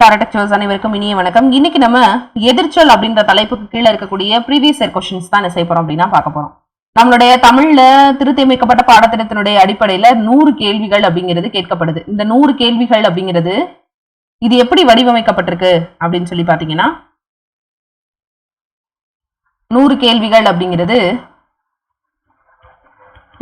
டாரடக்டர்ஸ் அனைவருக்கும் இனிய வணக்கம். இன்னைக்கு நம்ம எதிர்ச்சொல் அப்படின்ற தலைப்புக்கு கீழே இருக்கக்கூடிய ப்ரீவியஸ் இயர் கொஸ்டின்ஸ் தான் என்ன செய்ய போறோம் அப்படின்னா பார்க்க போறோம். நம்மளுடைய தமிழ்ல திருத்தியமைக்கப்பட்ட பாடத்திட்டத்தினுடைய அடிப்படையில நூறு கேள்விகள் அப்படிங்கிறது கேட்கப்படுது. இந்த நூறு கேள்விகள் அப்படிங்கிறது இது எப்படி வடிவமைக்கப்பட்டிருக்கு அப்படின்னு சொல்லி பாத்தீங்கன்னா நூறு கேள்விகள் அப்படிங்கிறது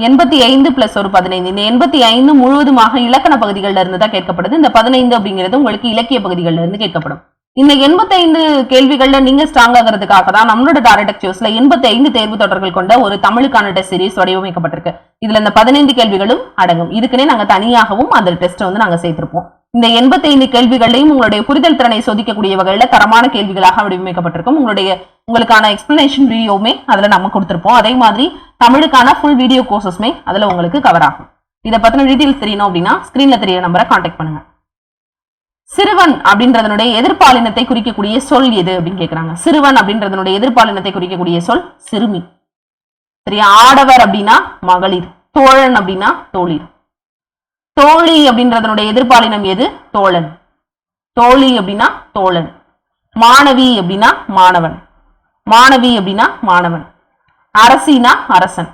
எண்பத்தி ஐந்து பிளஸ் ஒரு பதினைந்து. இந்த எண்பத்தி ஐந்து முழுவதுமாக இலக்கண பகுதிகளில் இருந்து தான் கேட்கப்படுது. இந்த பதினைந்து அப்படிங்கிறது உங்களுக்கு இலக்கிய பகுதிகளில் இருந்து கேட்கப்படும். இந்த எண்பத்தைந்து கேள்விகள்ல நீங்க ஸ்ட்ராங் ஆகிறதுக்காக தான் நம்மளோட டாரக்ட் சோஸ்ல எண்பத்தி ஐந்து தேர்வு தொடர்கள் கொண்ட ஒரு தமிழுக்கான டெஸ்ட் சீரிஸ் வடிவமைக்கப்பட்டிருக்கு. இதுல இந்த பதினைந்து கேள்விகளும் அடங்கும். இதுக்குன்னே நாங்க தனியாகவும் அந்த டெஸ்ட் வந்து நாங்க சேர்த்திருப்போம். இந்த எண்பத்தைந்து கேள்விகளையும் உங்களுடைய புரிதல் திறனை சோதிக்கக்கூடிய வகையில தரமான கேள்விகளாக வடிவமைக்கப்பட்டிருக்கும் உங்களுடைய உங்களுக்கான எக்ஸ்பிளனேஷன் வீடியோவுமே அதுல நம்ம கொடுத்துருப்போம். அதே மாதிரி தமிழுக்கான ஃபுல் வீடியோ கோர்சஸ்மே அதுல உங்களுக்கு கவர் ஆகும். இதை பத்தின டீட்டெயில்ஸ் தெரியணும் அப்படின்னா ஸ்கிரீன்ல தெரிய நம்பரை கான்டாக்ட் பண்ணுங்க. சிறுவன் அப்படின்றதனுடைய எதிர்பாலினத்தை குறிக்கக்கூடிய சொல் எது அப்படின்னு கேட்கிறாங்க சிறுவன் அப்படின்றதனுடைய எதிர்பாலினத்தை குறிக்கக்கூடிய சொல் சிறுமி. சரியா? ஆடவர் அப்படின்னா மகளிர் தோழன் அப்படின்னா தோழிர். தோழி அப்படின்றதனுடைய எதிர்பாலினம் எது? தோழன். தோழி அப்படின்னா தோழன். மாணவி அப்படின்னா மாணவன். மாணவி அப்படின்னா மாணவன். அரசினா அரசன்.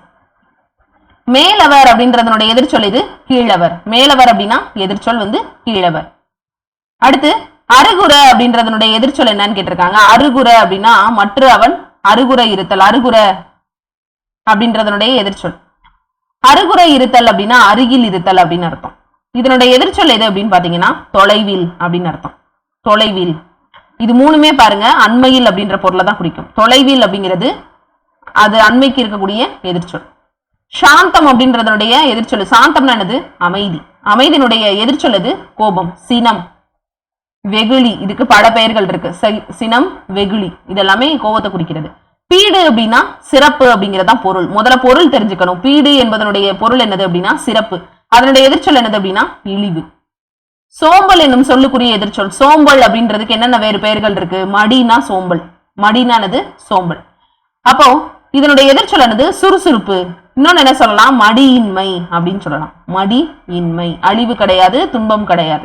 மேலவர் அப்படின்றதனுடைய எதிர்ச்சொல் இது கீழவர். மேலவர் அப்படின்னா எதிர்ச்சொல் வந்து கீழவர். அடுத்து அருகுற அப்படின்றதனுடைய எதிர்ச்சொல் என்னன்னு கேட்டிருக்காங்க. அருகுற அப்படின்னா மற்ற அவன் அருகுற இருத்தல். அருகுற அப்படின்றதனுடைய எதிர்ச்சொல். அருகுறை இருத்தல் அப்படின்னா அருகில் இருத்தல் அப்படின்னு அர்த்தம். இதனுடைய எதிர்ச்சொல் எது அப்படின்னு பாத்தீங்கன்னா தொலைவில் அப்படின்னு அர்த்தம். தொலைவில். இது மூணுமே பாருங்க அண்மையில் அப்படின்ற பொருளை தான் குறிக்கும். தொலைவில் அப்படிங்கிறது அது அண்மைக்கு இருக்கக்கூடிய எதிர்ச்சொல். சாந்தம் அப்படின்றதனுடைய எதிர்ச்சொல் சாந்தம்னா என்னது? அமைதி. அமைதியினுடைய எதிர்ச்சொல் எது? கோபம். சினம். வெகுளி. இதுக்கு பல பெயர்கள் இருக்கு. சினம் வெகுளி. இதெல்லாமே கோபத்தை குறிக்கிறது. பீடு அப்படின்னா சிறப்பு அப்படிங்கிறதான் பொருள். முதல்ல பொருள் தெரிஞ்சுக்கணும். பீடு என்பதனுடைய பொருள் என்னது அப்படின்னா சிறப்பு. அதனுடைய எதிர்ச்சொல் என்னது அப்படின்னா இழிவு. சோம்பல் என்னும் சொல்லுக்குரிய எதிர்ச்சொல். சோம்பல் அப்படின்றதுக்கு என்னென்ன வேறு பெயர்கள் இருக்கு? மடினா சோம்பல். மடினானது சோம்பல். அப்போ இதனுடைய எதிர்ச்சொல் என்னது? சுறுசுறுப்பு. இன்னொன்னு என்ன சொல்லலாம்? மடியின்மை அப்படின்னு சொல்லலாம். மடி இன்மை அழிவு கிடையாது துன்பம் கிடையாது.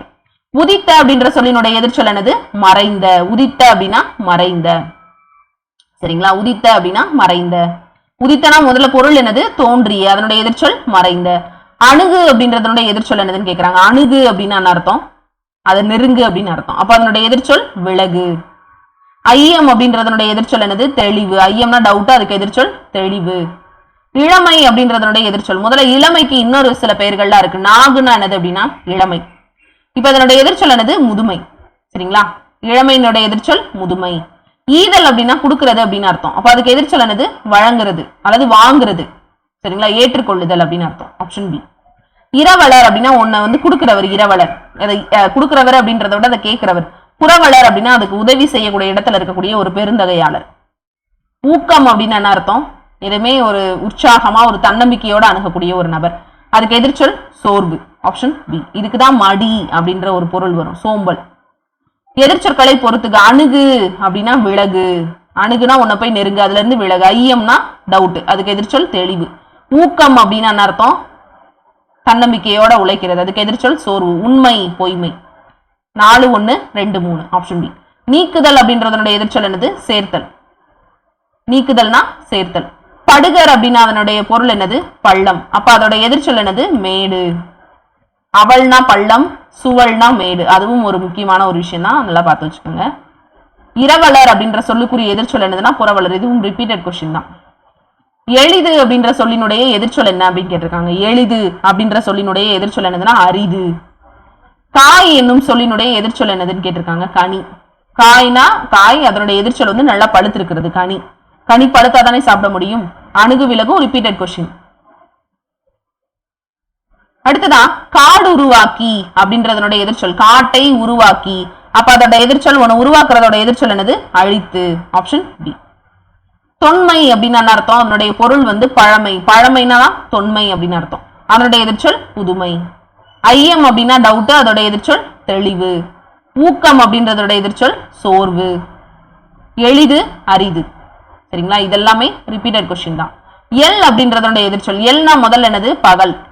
உதித்த அப்படின்ற சொல்லினுடைய எதிர்ச்சொல் என்னது? மறைந்த. உதித்த அப்படின்னா மறைந்த. சரிங்களா? உதித்த அப்படின்னா மறைந்த. உதித்தனா முதல்ல பொருள் என்னது? தோன்றிய. அதனுடைய எதிர்ச்சொல் மறைந்த. அணுகு அப்படின்றதனுடைய எதிர்ச்சொல் என்னதுன்னு கேட்குறாங்க அணுகு அப்படின்னு அர்த்தம்? அது நெருங்கு அப்படின்னு அர்த்தம். அப்ப அதனுடைய எதிர்ச்சொல் விலகு. ஐயம் அப்படின்றதனுடைய எதிர்ச்சொல் என்னது? தெளிவு. ஐயம்னா டவுட்டா அதுக்கு எதிர்ச்சொல் தெளிவு. இளமை அப்படின்றதனுடைய எதிர்ச்சொல். முதல்ல இளமைக்கு இன்னொரு சில பெயர்கள்லாம் இருக்கு. நாகுனா என்னது அப்படின்னா? இளமை. இப்ப அதனுடைய எதிர்ச்சொல் என்னது? முதுமை. சரிங்களா? இளமையினுடைய எதிர்ச்சொல் முதுமை. ஈதல் அப்படின்னா கொடுக்கறது அப்படின்னு அர்த்தம். அப்போ அதுக்கு எதிர்ச்சொல் என்னது? வழங்குறது அல்லது வாங்குறது. சரிங்களா? ஏற்றுக்கொள்ளுதல் அப்படின்னு அர்த்தம். ஆப்ஷன் பி இரவலர் அப்படின்னா ஒன்ன வந்து கொடுக்கிறவர் இரவலர். அதை அஹ், கொடுக்கிறவர் அப்படின்றத விட அதை கேட்கிறவர். புறவலர் அப்படின்னா அதுக்கு உதவி செய்யக்கூடிய இடத்துல இருக்கக்கூடிய ஒரு பெருந்தகையாளர். ஊக்கம் அப்படின்னு என்ன அர்த்தம்? எதுவுமே ஒரு உற்சாகமா ஒரு தன்னம்பிக்கையோட அணுகக்கூடிய ஒரு நபர். அதுக்கு எதிர்ச்சொல் சோர்வு. ஆப்ஷன் பி இதுக்கு தான் மடி அப்படின்ற ஒரு பொருள் வரும். சோம்பல். எதிர்ச்சொற்களை பொறுத்துக்க அணுகு அப்படின்னா விலகு. அணுகுனா உன்னை போய் நெருங்கு. அதுல இருந்து விலகு. ஐயம்னா டவுட் அதுக்கு எதிர்ச்சொல் தெளிவு. ஊக்கம் அப்படின்னா என்ன அர்த்தம்? தன்னம்பிக்கையோட உழைக்கிறது. அதுக்கு எதிர்ச்சொல் சோர்வு. உண்மை பொய்மை. நாலு ஒன்று ரெண்டு மூணு. ஆப்ஷன் பி நீக்குதல் அப்படின்றதனுடைய எதிர்ச்சொல் என்னது? சேர்த்தல். நீக்குதல்னா சேர்த்தல். படுகர் அப்படின்னா அதனுடைய பொருள் என்னது? பள்ளம். அப்ப அதோட எதிர்ச்சொல் என்னது? மேடு. அவள்னா பள்ளம் சுவல்னா மேடு. அதுவும் ஒரு முக்கியமான ஒரு விஷயம் தான் நல்லா பார்த்து வச்சுக்கோங்க. இரவலர் அப்படின்ற சொல்லுக்குரிய எதிர்ச்சொல் என்னதுன்னா புறவலர். இதுவும் ரிப்பீட்டட் கொஸ்டின் தான். எளிது அப்படின்ற சொல்லினுடைய எதிர்ச்சொல் என்ன அப்படின்னு கேட்டிருக்காங்க. எளிது அப்படின்ற சொல்லினுடைய எதிர்ச்சொல் என்னதுன்னா அரிது. காய் என்னும் சொல்லினுடைய எதிர்ச்சொல் என்னதுன்னு கேட்டிருக்காங்க. கனி. காய்னா காய் அதனுடைய எதிர்ச்சொல் வந்து நல்லா பழுத்திருக்கிறது. கனி. கனி பழுத்தா தானே சாப்பிட முடியும்? அணுகு விலகும் ரிப்பீட்டட் கொஸ்டின் அடுத்ததா காடு உருவாக்கி அப்படின்றதனுடைய எதிர்ச்சொல். காட்டை உருவாக்கி. அப்ப அதோட எதிர்ச்சொல் ஒண்ணு உருவாக்குறதோட எதிர்ச்சொல் என்னது? அழித்து. ஆப்ஷன் பி தொன்மை அப்படின்னு என்ன அர்த்தம்? அதனுடைய பொருள் வந்து பழமை. பழமைனா தொன்மை அப்படின்னு அர்த்தம். அதனுடைய எதிர்ச்சொல் புதுமை. ஐயம் அப்படின்னா டவுட் அதோட எதிர்ச்சொல் தெளிவு. ஊக்கம் அப்படின்றதோட எதிர்ச்சொல் சோர்வு. எளிது அரிது. சரிங்களா? இதெல்லாமே ரிப்பீட்டட் கொஸ்டின் தான். எல் அப்படின்றதோட எதிர்ச்சொல். எல்னா முதல்ல என்னது? பகல்.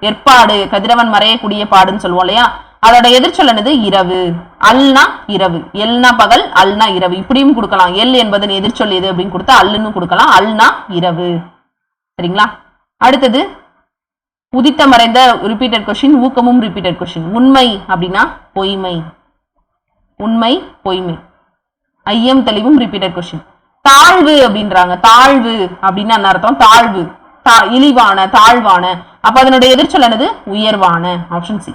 எற்பாடு கதிரவன் மறையக்கூடிய பாடுன்னு சொல்லுவோம் இல்லையா? அதோட எதிர்ச்சொல் என்னது? இரவு. அல்னா இரவு. எல்னா பகல் அல்னா இரவு. இப்படியும் கொடுக்கலாம். எல் என்பதன் எதிர்ச்சொல் எது அப்படின்னு கொடுத்தா அல்லுன்னு கொடுக்கலாம். அல்னா இரவு. சரிங்களா? அடுத்தது உதித்த மறைந்த ரிப்பீட்டட் கொஷின் ஊக்கமும் ரிப்பீட்டட் கொஷின் உண்மை அப்படின்னா பொய்மை. உண்மை பொய்மை. ஐயம் தெளிவும் ரிப்பீட்டட் கொஷின் தாழ்வு அப்படின்றாங்க. தாழ்வு அப்படின்னு என்ன அர்த்தம்? தாழ்வு. இழிவான தாழ்வான அப்ப அதனுடைய எதிர்ச்சொல் என்னது? உயர்வான ஆப்ஷன் சி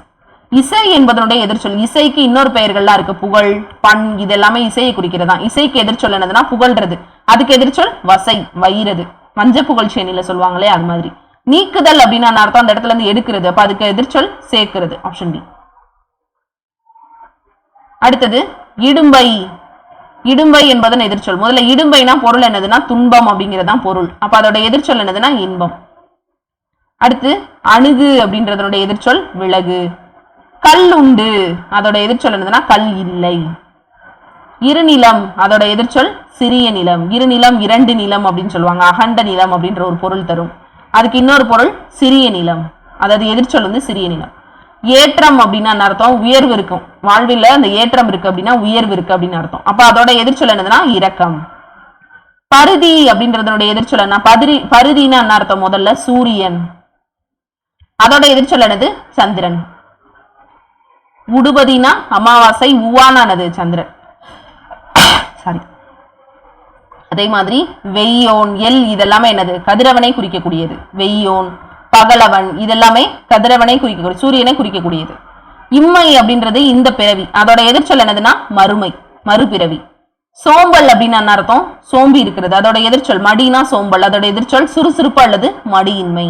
இசை என்பதனுடைய எதிர்ச்சொல் இசைக்கு இன்னொரு பெயர்கள்லாம் இருக்கு. புகழ் பண் இது எல்லாமே இசையை குறிக்கிறதா? இசைக்கு எதிர்ச்சொல் என்னதுன்னா புகழ்றது. அதுக்கு எதிர்ச்சொல் வசை வயிறது. மஞ்ச புகழ் சேனில சொல்லுவாங்களே அது மாதிரி. நீக்குதல் அப்படின்னு நான் அர்த்தம் அந்த இடத்துல இருந்து எடுக்கிறது. அப்ப அதுக்கு எதிர்ச்சொல் சேர்க்கிறது ஆப்ஷன் டி அடுத்தது இடும்பை. இடும்பை என்பதன் எதிர்ச்சொல் முதல்ல இடும்பைனா பொருள் என்னதுன்னா துன்பம் அப்படிங்கிறதான் பொருள். அப்ப அதோட எதிர்ச்சொல் என்னதுன்னா இன்பம். அடுத்து அணுகு அப்படின்றதனுடைய எதிர்ச்சொல் விலகு. கல் உண்டு அதோட எதிர்ச்சொல் என்னதுன்னா கல் இல்லை. இருநிலம் அதோட எதிர்ச்சொல் சிறிய நிலம். இருநிலம் இரண்டு நிலம் அப்படின்னு சொல்லுவாங்க. அகண்ட நிலம் அப்படின்ற ஒரு பொருள் தரும். அதுக்கு இன்னொரு பொருள் சிறிய நிலம். அதாவது எதிர்ச்சொல் வந்து சிறிய நிலம். ஏற்றம் அப்படின்னா என்ன அர்த்தம்? உயர்வு இருக்கும். வாழ்வில் அந்த ஏற்றம் இருக்கு அப்படின்னா உயர்வு இருக்கு அப்படின்னு அர்த்தம். அப்ப அதோட எதிர்ச்சொல் என்னதுன்னா இரக்கம். பருதி அப்படின்றதனுடைய எதிர்ச்சொல் என்ன? பருதி பருதினா என்ன அர்த்தம் முதல்ல? சூரியன். அதோட எதிர்ச்சொல் என்னது? சந்திரன். உடுபதினா அமாவாசை உவானானது சந்திரன். சாரி அதே மாதிரி வெய்யோன் எல் இதெல்லாமே என்னது? கதிரவனை குறிக்கக்கூடியது. வெய்யோன். பகலவன். இதெல்லாமே கதிரவனை குறிக்கக்கூடிய சூரியனை குறிக்கக்கூடியது. இம்மை அப்படின்றது இந்த பிறவி. அதோட எதிர்ச்சொல் என்னதுன்னா மறுமை மறுபிறவி. சோம்பல் அப்படின்னு என்ன அர்த்தம்? சோம்பி இருக்கிறது. அதோட எதிர்ச்சொல் மடினா சோம்பல். அதோட எதிர்ச்சொல் சுறுசுறுப்பு அல்லது மடியின்மை.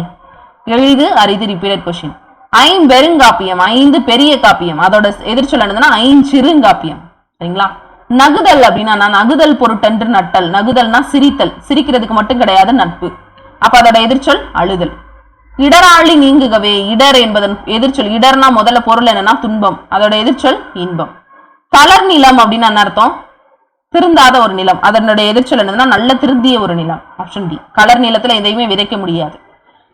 எளிது அரிது ரிப்பீட்டட் கொஷின். ஐம்பெருங்காப்பியம் ஐந்து பெரிய காப்பியம். அதோட எதிர்ச்சொல் என்னதுன்னா ஐஞ்சிறுங்காப்பியம் சரிங்களா? நகுதல் அப்படின்னா நான் நகுதல் பொருட்டன்று நட்டல். நகுதல்னா சிரித்தல். சிரிக்கிறதுக்கு மட்டும் கிடையாது நட்பு. அப்ப அதோட எதிர்ச்சொல் அழுதல். இடராளி நீங்குகவே இடர் என்பதன் எதிர்ச்சொல் இடர்னா முதல்ல பொருள் என்னன்னா துன்பம். அதோட எதிர்ச்சொல் இன்பம். தளர் நிலம் அப்படின்னு என்ன அர்த்தம்? திருந்தாத ஒரு நிலம். அதனுடைய எதிர்ச்சொல் என்னதுன்னா நல்ல திருந்திய ஒரு நிலம். ஆப்ஷன் டி கலர் நிலத்துல எதையுமே விதைக்க முடியாது.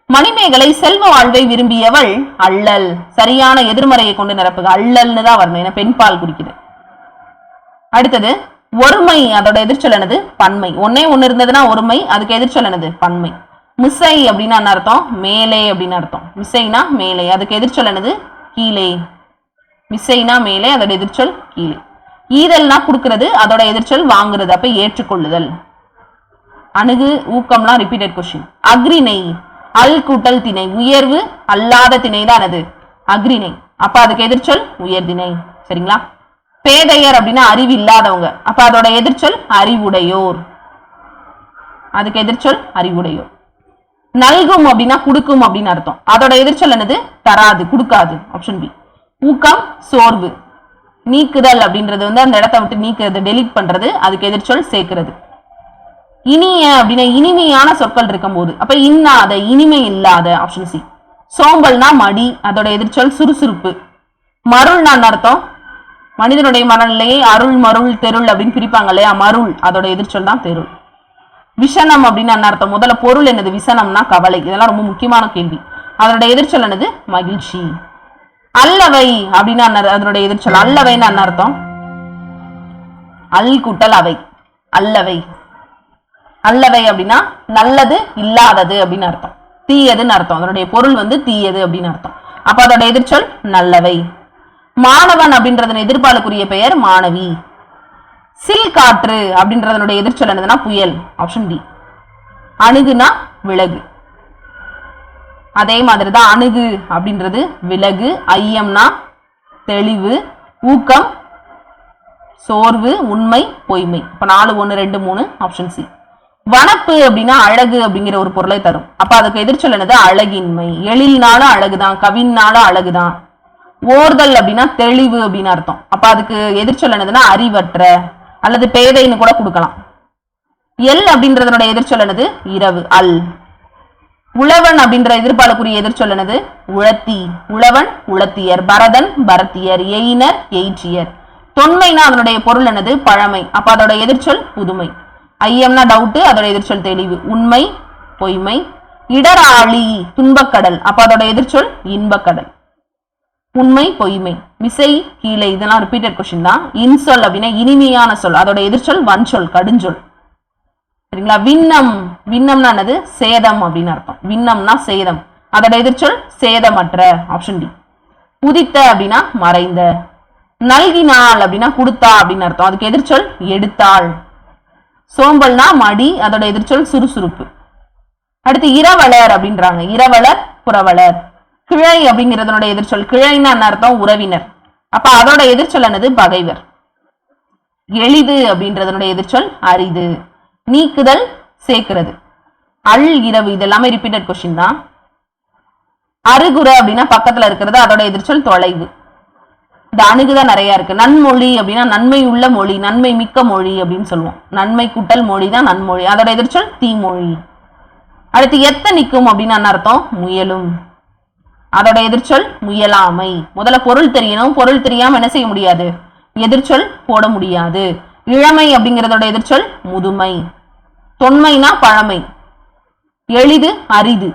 மணிமேகலை செல்வ வாழ்வை விரும்பியவள் அள்ளல் சரியான எதிர்மறையை கொண்டு நிரப்புக. அள்ளல்னு தான் வரணும். ஏன்னா பெண்பால் குடிக்குது. அடுத்தது ஒருமை. அதோட எதிர்ச்சொல் என்னது? பன்மை. ஒன்னே ஒன்னு இருந்ததுன்னா ஒருமை. அதுக்கு எதிர்ச்சொல் என்னது? பன்மை. மிஸ்ஸை அப்படின்னா என்ன அர்த்தம்? மேலே அப்படின்னு அர்த்தம். மிசைனா மேலே. அதுக்கு எதிர்ச்சொல் என்னது? கீழே. மிசைனா மேலே அதோட எதிர்ச்சொல் கீழே. ஈதல்னா கொடுக்கறது அதோட எதிர்ச்சொல் வாங்குறது. அப்ப ஏற்றுக்கொள்ளுதல். அணுகு ஊக்கம்லாம் ரிப்பீட்டட் கொஸ்டின் அக்ரிணை அல் கூட்டல் திணை. உயர்வு அல்லாத திணை தான் அது. அக்ரிணை அப்ப அதுக்கு எதிர்ச்சொல் உயர்திணை சரிங்களா? பேதையர் அப்படின்னா அறிவு இல்லாதவங்க. அப்ப அதோட எதிர்ச்சொல் அறிவுடையோர். அதுக்கு எதிர்ச்சொல் அறிவுடையோர். நல்கும் அப்படின்னா கொடுக்கும் அப்படின்னு அர்த்தம். அதோட எதிர்ச்சொல் என்னது? தராது கொடுக்காது ஆப்ஷன் பி ஊக்கம் சோர்வு நீக்குதல் அப்படின்றது வந்து அந்த இடத்த விட்டு நீக்கிறது டெலீட் பண்றது அதுக்கு எதிர்ச்சொல் சேர்க்கிறது. இனிய அப்படின்னா இனிமையான சொற்கள் இருக்கும்போது. அப்ப இன்னாத இனிமை இல்லாத ஆப்ஷன் சி சோம்பல்னா மடி அதோட எதிர்ச்சொல் சுறுசுறுப்பு. மருள்னா என்ன அர்த்தம்? மனிதனுடைய மனநிலையை அருள் மருள் தெருள் அப்படின்னு பிரிப்பாங்க இல்லையா? மருள் அதோட எதிர்ச்சொல் தான் தெருள். விஷனம் அப்படின்னு என்ன அர்த்தம்? முதல்ல பொருள் என்னது? விசனம்னா கவலை. இதெல்லாம் ரொம்ப முக்கியமான கேள்வி. அதனுடைய எதிர்ச்சொல் என்னது? மகிழ்ச்சி. அல்லவை அப்படின்னு அதனுடைய எதிர்ச்சொல் அல்லவைன்னு என்ன அர்த்தம்? அல் கூட்டல் அவை. அல்லவை. அல்லவை அப்படின்னா நல்லது இல்லாதது அப்படின்னு அர்த்தம். தீயதுன்னு அர்த்தம். அதனுடைய பொருள் வந்து தீயது அப்படின்னு அர்த்தம். அப்ப அதோட எதிர்ச்சொல் நல்லவை. மாணவன் அப்படின்றதன் எதிர்பாலுக்குரிய பெயர் மாணவி. சில் காற்று அப்படின்றதனுடைய எதிர்ச்சொல் என்னதுன்னா புயல் ஆப்ஷன் டி அணுகுனா விலகு. அதே மாதிரி தான் அணுகு அப்படின்றது விலகு ஐயம்னா தெளிவு ஊக்கம் சோர்வு உண்மை பொய்மை. இப்போ நாலு ஒன்று ரெண்டு மூணு ஆப்ஷன் சி வனப்பு அப்படின்னா அழகு அப்படிங்கிற ஒரு பொருளை தரும். அப்போ அதுக்கு எதிர்ச்சொல் என்னது? அழகின்மை. எழில்னாலும் அழகுதான் கவின்னாலும் அழகுதான். ஓர்தல் அப்படின்னா தெளிவு அப்படின்னு அர்த்தம். அப்போ அதுக்கு எதிர்ச்சொல் என்னதுன்னா அறிவற்ற. அல்லது பேதைன்னு கூட கொடுக்கலாம். எல் அப்படின்றதனுடைய எதிர்ச்சொல் என்னது? இரவு அல். உழவன் அப்படின்ற எதிர்பாலுக்குரிய எதிர்ச்சொல் என்னது? உழத்தி. உழவன் உழத்தியர். பரதன் பரத்தியர். எயினர் எயிற்றியர். தொன்மைனா அதனுடைய பொருள் என்னது? பழமை. அப்ப அதோட எதிர்ச்சொல் புதுமை. ஐயம்னா டவுட்டு அதோட எதிர்ச்சொல் தெளிவு. உண்மை பொய்மை. இடராளி துன்பக்கடல். அப்ப அதோட எதிர்ச்சொல் இன்பக்கடல். உண்மை பொய்மை. மிசை கீழே இதெல்லாம் ரிப்பீட்டட் கொஸ்டின் தான். இன்சொல் அப்படின்னா இனிமையான சொல். அதோட எதிர்ச்சொல் வன்சொல் கடுஞ்சொல். சரிங்களா? விண்ணம். விண்ணம்னா என்னது? சேதம் அப்படின்னு அர்த்தம். விண்ணம்னா சேதம். அதோட எதிர்ச்சொல் சேதமற்ற ஆப்ஷன் டி உதித்த அப்படின்னா மறைந்த. நல்கினாள் அப்படின்னா கொடுத்தா அப்படின்னு அர்த்தம். அதுக்கு எதிர்ச்சொல் எடுத்தாள். சோம்பல்னா மடி அதோட எதிர்ச்சொல் சுறுசுறுப்பு. அடுத்து இரவலர் அப்படின்றாங்க. இரவலர் புறவலர். கிழை அப்படிங்கிறதனோட எதிர்ச்சொல். கிழைன்னா அர்த்தம்? உறவினர். அப்ப அதோட எதிர்ச்சொல் என்னது? பகைவர். எளிது அப்படின்றதனுடைய எதிர்ச்சொல் அரிது. நீக்குதல் சேர்க்கிறது. அல் இரவு இது எல்லாமே ரிப்பீட்டட் கொஸ்டின் தான். அருகுற அப்படின்னா பக்கத்துல இருக்கிறது அதோட எதிர்ச்சொல் தொலைவு. இந்த அணுகுதான் நிறைய இருக்கு. நன்மொழி அப்படின்னா நன்மை உள்ள மொழி நன்மை மிக்க மொழி அப்படின்னு சொல்லுவோம். நன்மை குட்டல் மொழி தான் நன்மொழி. அதோட எதிர்ச்சொல் தீமொழி. அடுத்து எத்த நிற்கும் அப்படின்னு அர்த்தம்? முயலும். அதோட எதிர்ச்சொல் முயலாமை. முதல்ல பொருள் தெரியணும். பொருள் தெரியாம என்ன செய்ய முடியாது? எதிர்ச்சொல் போட முடியாது. இளமை அப்படிங்கிறதோட எதிர்ச்சொல் முதுமை. தொன்மைனா பழமை. எளிது அரிது.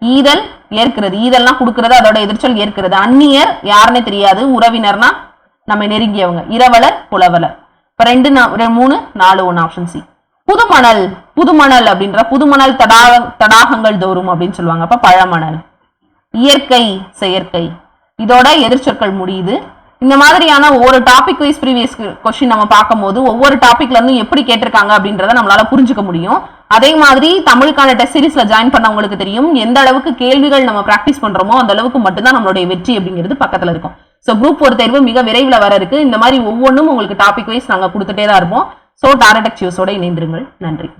ஈதல் ஏற்கிறது. ஈதல்னா கொடுக்கறது அதோட எதிர்ச்சொல் ஏற்கிறது. அந்நியர் யாருன்னே தெரியாது. உறவினர்னா நம்ம நெருங்கியவங்க. இரவலர் புலவலர். இப்ப ரெண்டு மூணு நாலு ஒன்று ஆப்ஷன் சி புதுமணல். புதுமணல் அப்படின்ற புதுமணல் தடாக தடாகங்கள் தோறும் அப்படின்னு சொல்லுவாங்க. அப்ப பழமணல். இயற்கை செயற்கை. இதோட எதிர்ச்சொற்கள் முடியுது. இந்த மாதிரியான ஒவ்வொரு டாபிக் வைஸ் ப்ரீவியஸ் கொஸ்டின் நம்ம பார்க்கும்போது ஒவ்வொரு டாபிக்ல இருந்தும் எப்படி கேட்டிருக்காங்க அப்படின்றத நம்மளால புரிஞ்சுக்க முடியும். அதே மாதிரி தமிழுக்கான டெஸ்ட் சீரீஸ்ல ஜாயின் பண்ணவங்களுக்கு தெரியும். எந்த அளவுக்கு கேள்விகள் நம்ம பிராக்டிஸ் பண்றோமோ அந்த அளவுக்கு மட்டும்தான் நம்மளுடைய வெற்றி அப்படிங்கிறது பக்கத்துல இருக்கும். ஸோ குரூப் ஒரு தேர்வு மிக விரைவில் வர இருக்கு. இந்த மாதிரி ஒவ்வொன்றும் உங்களுக்கு டாபிக் வைஸ் நாங்கள் கொடுத்துட்டே தான் இருப்போம். ஸோ டாரடெக் சியூஸோட இணைந்திருங்கள். நன்றி.